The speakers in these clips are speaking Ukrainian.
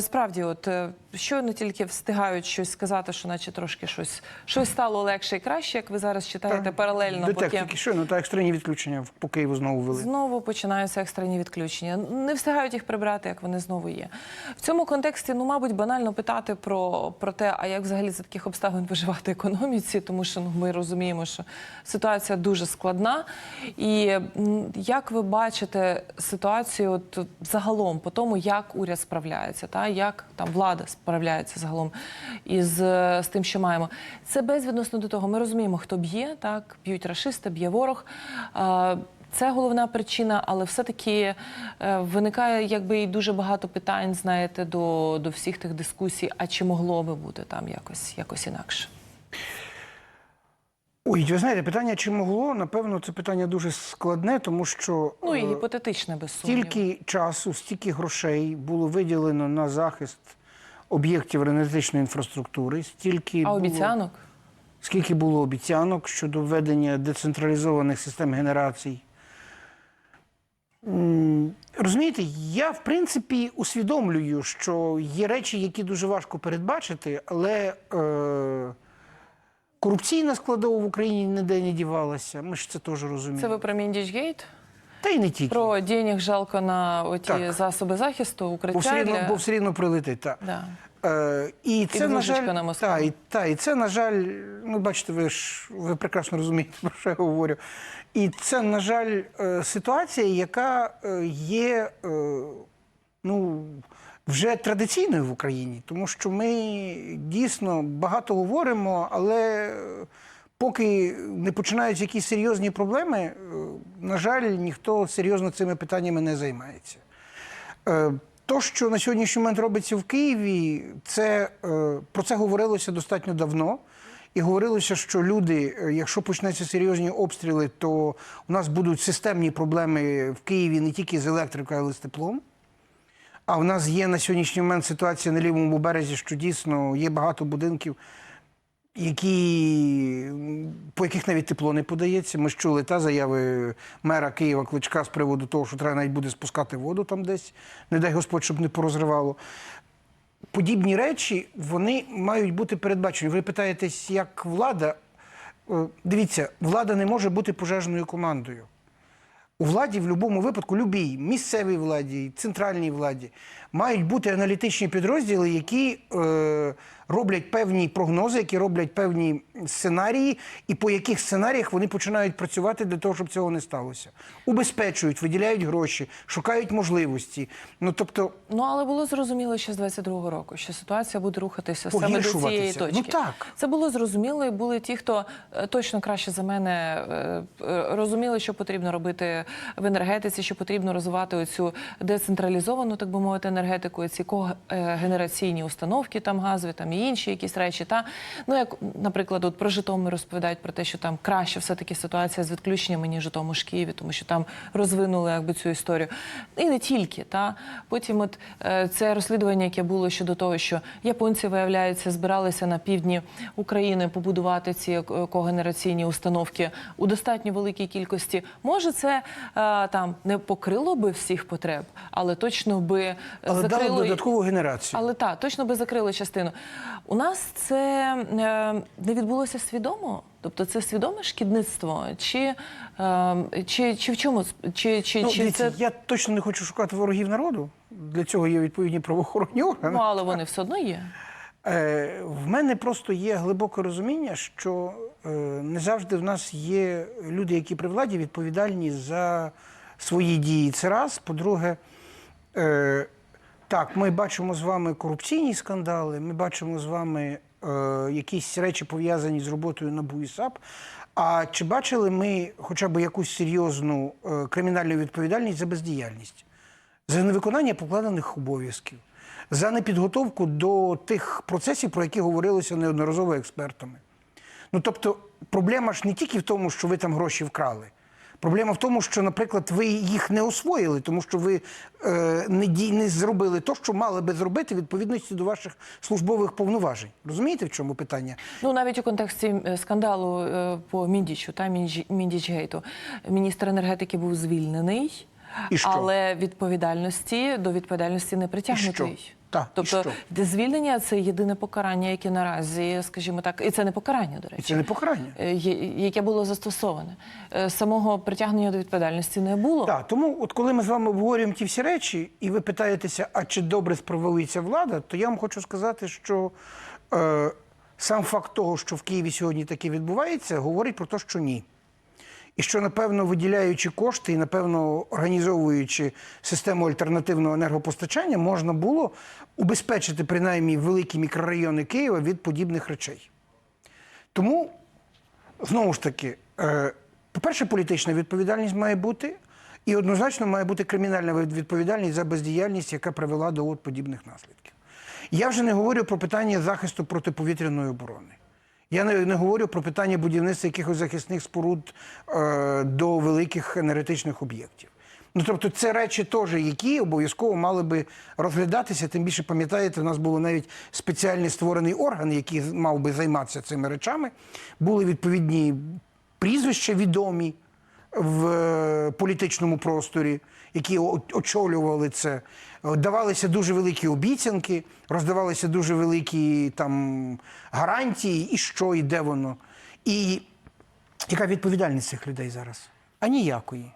Справді, от е, щойно тільки встигають щось сказати, що наче трошки щось, щось стало легше і краще, як ви зараз читаєте паралельно, Детек поки тільки щойно, та екстрені відключення по Києву знову ввели. знову починаються екстрені відключення. Не встигають їх прибрати, як вони знову є. В цьому контексті, ну, мабуть, банально питати про, про те, а як взагалі за таких обставин виживати економіці, тому що ну, ми розуміємо, що ситуація дуже складна. І як ви бачите ситуацію от, загалом по тому, як уряд справляється, та як там влада справляється загалом із е, з тим, що маємо, це безвідносно до того. Ми розуміємо, хто б'є, так б'ють рашисти, б'є ворог. Е, Це головна причина, але все-таки е, виникає якби і дуже багато питань, знаєте, до, до всіх тих дискусій. А чи могло би бути там якось, якось інакше? Ой, ви знаєте, питання чи могло, напевно, це питання дуже складне, тому що Ну і е, гіпотетичне без сумніву. стільки часу, стільки грошей було виділено на захист об'єктів енергетичної інфраструктури, стільки А було, обіцянок? скільки було обіцянок щодо введення децентралізованих систем генерацій. Розумієте, я в принципі усвідомлюю, що є речі, які дуже важко передбачити, але е, корупційна складова в Україні ніде не дівалася. Ми ж це теж розуміємо. Це ви про Міндічгейт? Та й не тільки. Про денег жалко на оті Так. засоби захисту, Бо все, рівно, для... бо все рівно прилетить. Так. Да. Е, і це, на жаль, на Москву. та, і, та, і це, на жаль, ну, бачите, ви ж ви прекрасно розумієте, про що я говорю. І це, на жаль, е, ситуація, яка е, є е, ну, вже традиційною в Україні, тому що ми дійсно багато говоримо, але е, поки не починаються якісь серйозні проблеми, е, на жаль, ніхто серйозно цими питаннями не займається. Е, То, що на сьогоднішній момент робиться в Києві, це про це говорилося достатньо давно. І говорилося, що люди, якщо почнуться серйозні обстріли, то у нас будуть системні проблеми в Києві не тільки з електрикою, але й з теплом. А в нас є на сьогоднішній момент ситуація на лівому березі, що дійсно є багато будинків, які, по яких навіть тепло не подається. Ми ж чули та заяви мера Києва Кличка з приводу того, що треба навіть буде спускати воду там десь, не дай Господь, щоб не порозривало. Подібні речі вони мають бути передбачені. Ви питаєтесь, як влада. Е, Дивіться, влада не може бути пожежною командою. У владі в будь-якому випадку, любій місцевій владі, центральній владі, мають бути аналітичні підрозділи, які е, роблять певні прогнози, які роблять певні сценарії, і по яких сценаріях вони починають працювати для того, щоб цього не сталося. Убезпечують, виділяють гроші, шукають можливості. Ну тобто, Ну але було зрозуміло ще з 22-го року, що ситуація буде рухатися саме до цієї точки. Ну, так. Це було зрозуміло, і були ті, хто е, точно краще за мене е, е, розуміли, що потрібно робити в енергетиці, що потрібно розвивати оцю децентралізовану, так би мовити, енергетику, ці когенераційні установки, там газові, там і інші якісь речі. Та ну як, наприклад, от про Житомир розповідають про те, що там краще все таки ситуація з відключеннями ніж у тому ж Києві, тому що там розвинули якби цю історію. І не тільки та потім, от е, це розслідування, яке було щодо того, що японці виявляється збиралися на півдні України побудувати ці е, когенераційні установки у достатньо великій кількості. Може, це е, там не покрило би всіх потреб, але точно би але дали закрило додаткову генерацію. але так, точно би закрили частину. У нас це е, не відбулося свідомо. Тобто це свідоме шкідництво, чи, е, чи, чи в чому чи, чи, Ну, чи це я точно не хочу шукати ворогів народу. Для цього є відповідні правоохоронні органи. ну, але вони все одно є. Е, в мене просто є глибоке розуміння, що е, не завжди в нас є люди, які при владі відповідальні за свої дії. Це раз. По-друге, е, так, ми бачимо з вами корупційні скандали, ми бачимо з вами е, якісь речі пов'язані з роботою НАБУ і САП. А чи бачили ми хоча б якусь серйозну е, кримінальну відповідальність за бездіяльність? за невиконання покладених обов'язків, за непідготовку до тих процесів, про які говорилося неодноразово експертами. Ну тобто, проблема ж не тільки в тому, що ви там гроші вкрали. Проблема в тому, що, наприклад, ви їх не освоїли, тому що ви е, не, ді, не зробили то, що мали би зробити відповідності до ваших службових повноважень. Розумієте, в чому питання? Ну навіть у контексті е, скандалу е, по Міндічу та Міндіч- Міндічгейту міністр енергетики був звільнений. І що? Але відповідальності до відповідальності не притягнутий. Так, і тобто звільнення це єдине покарання, яке наразі, скажімо так, і це не покарання, до І речі. це не покарання. е, яке було застосоване. Е, Самого притягнення до відповідальності не було. Так, тому, от коли ми з вами обговорюємо ті всі речі, і ви питаєтеся, а чи добре справується влада, то я вам хочу сказати, що е, сам факт того, що в Києві сьогодні таке відбувається, говорить про те, що ні. І що, напевно, виділяючи кошти і, напевно, організовуючи систему альтернативного енергопостачання, можна було убезпечити принаймні великі мікрорайони Києва від подібних речей. Тому, знову ж таки, е, по-перше, політична відповідальність має бути, і однозначно має бути кримінальна відповідальність за бездіяльність, яка привела до от подібних наслідків. Я вже не говорю про питання захисту протиповітряної оборони. Я не, не говорю про питання будівництва якихось захисних споруд е, до великих енергетичних об'єктів. Ну тобто, це речі теж, які обов'язково мали би розглядатися. Тим більше пам'ятаєте, у нас був навіть спеціальний створений орган, який мав би займатися цими речами. Були відповідні прізвища відомі в е, політичному просторі, які очолювали це. Давалися дуже великі обіцянки, роздавалися дуже великі там гарантії, і що, і де воно. І яка відповідальність цих людей зараз? А ніякої.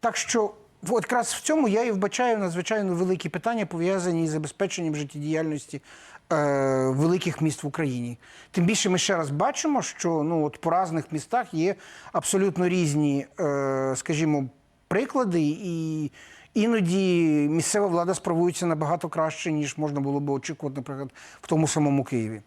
Так що, от якраз в цьому я і вбачаю надзвичайно великі питання, пов'язані із забезпеченням життєдіяльності е, великих міст в Україні. Тим більше ми ще раз бачимо, що ну, от по різних містах є абсолютно різні, е, скажімо, приклади, і іноді місцева влада справується набагато краще, ніж можна було би очікувати, наприклад, в тому самому Києві.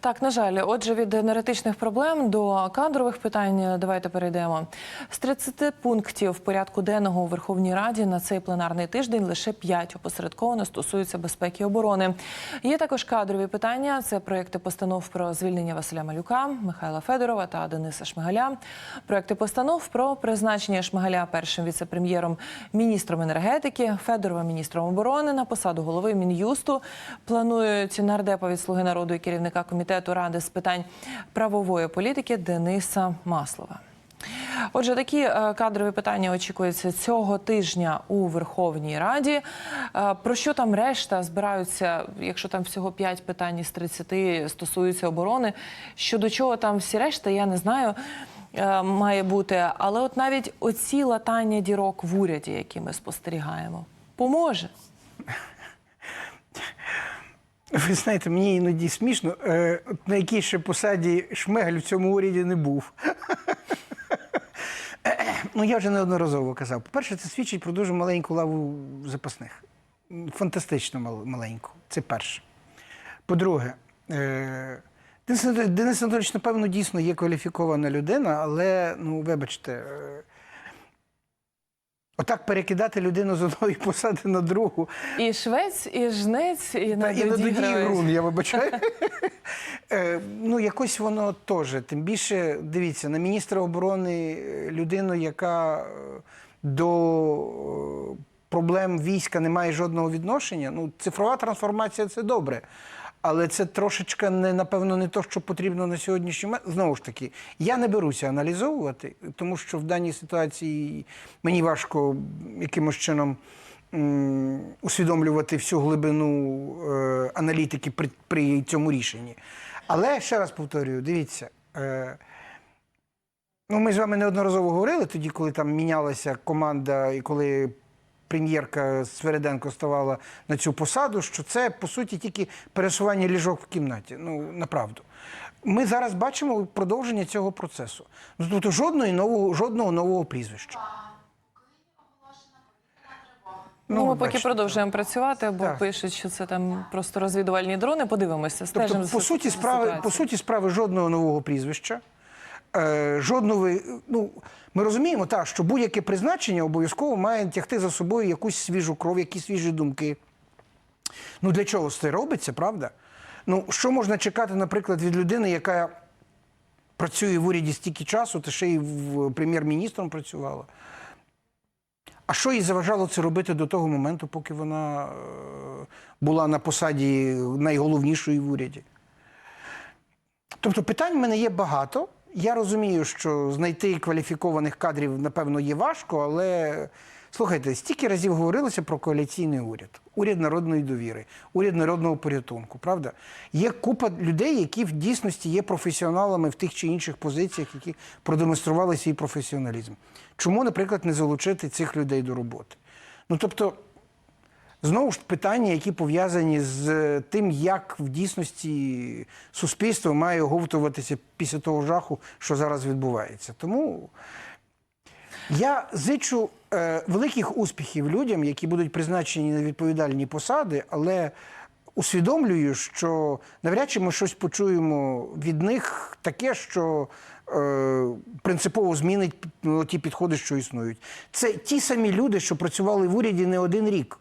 Так, на жаль, отже, від енергетичних проблем до кадрових питань давайте перейдемо. З 30 пунктів порядку денного у Верховній Раді на цей пленарний тиждень лише 5 опосередковано стосуються безпеки і оборони. Є також кадрові питання. Це проекти постанов про звільнення Василя Малюка, Михайла Федорова та Дениса Шмигаля. Проекти постанов про призначення Шмигаля першим віце-прем'єром, міністром енергетики, Федорова міністром оборони на посаду голови мін'юсту. Планують нардепа від слуги народу і керівника комітету ради з питань правової політики Дениса Маслова. Отже, такі е, кадрові питання очікуються цього тижня у Верховній Раді. Е, Про що там решта збираються, якщо там всього 5 питань із 30 стосуються оборони? Щодо чого там всі решта, я не знаю. е, Має бути, але от навіть оці латання дірок в уряді, які ми спостерігаємо, поможе. Ви знаєте, мені іноді смішно, е, от на якій ще посаді Шмигаль в цьому уряді не був. ну, я вже неодноразово казав. По-перше, це свідчить про дуже маленьку лаву запасних. Фантастично маленьку. Це перше. По-друге, е, Денис Анатолійович, напевно, дійсно є кваліфікована людина, але, ну, вибачте, е, отак перекидати людину з одної посади на другу. І швець, і жнець, і на і на дуді дуді. Грун, я вибачаю. Е, ну, якось воно теж. Тим більше, дивіться, на міністра оборони е, людину, яка е, до проблем війська не має жодного відношення. Ну, цифрова трансформація це добре. Але це трошечки не напевно не то, що потрібно на сьогоднішній момент. Знову ж таки, я не беруся аналізовувати, тому що в даній ситуації мені важко якимось чином усвідомлювати всю глибину е, аналітики при, при цьому рішенні. Але ще раз повторюю, дивіться. Е, Ну, ми з вами неодноразово говорили тоді, коли там мінялася команда, і коли прем'єрка Свереденко ставала на цю посаду, що це по суті тільки пересування ліжок в кімнаті. Ну направду. Ми зараз бачимо продовження цього процесу. Ну, тобто жодної нового, жодного нового прізвища. Ну, ми поки бачите, продовжуємо працювати, бо Так. пишуть, що це там просто розвідувальні дрони. Подивимося, стежимо Тобто, по суті, справи, по суті, справи жодного нового прізвища. Е, жодного, ну, ми розуміємо, так, що будь-яке призначення обов'язково має тягти за собою якусь свіжу кров, якісь свіжі думки. Ну, для чого це робиться, правда? Ну, що можна чекати, наприклад, від людини, яка працює в уряді стільки часу, та ще й прем'єр-міністром працювала? А що їй заважало це робити до того моменту, поки вона е, була на посаді найголовнішої в уряді? Тобто питань в мене є багато. Я розумію, що знайти кваліфікованих кадрів, напевно, є важко, але Слухайте, стільки разів говорилося про коаліційний уряд, уряд народної довіри, уряд народного порятунку. Правда, є купа людей, які в дійсності є професіоналами в тих чи інших позиціях, які продемонстрували свій професіоналізм. Чому, наприклад, не залучити цих людей до роботи? Ну тобто. Знову ж питання, які пов'язані з тим, як в дійсності суспільство має оговтуватися після того жаху, що зараз відбувається. Тому я зичу е, великих успіхів людям, які будуть призначені на відповідальні посади, але усвідомлюю, що навряд чи ми щось почуємо від них таке, що е, принципово змінить ну, ті підходи, що існують. Це ті самі люди, що працювали в уряді не один рік.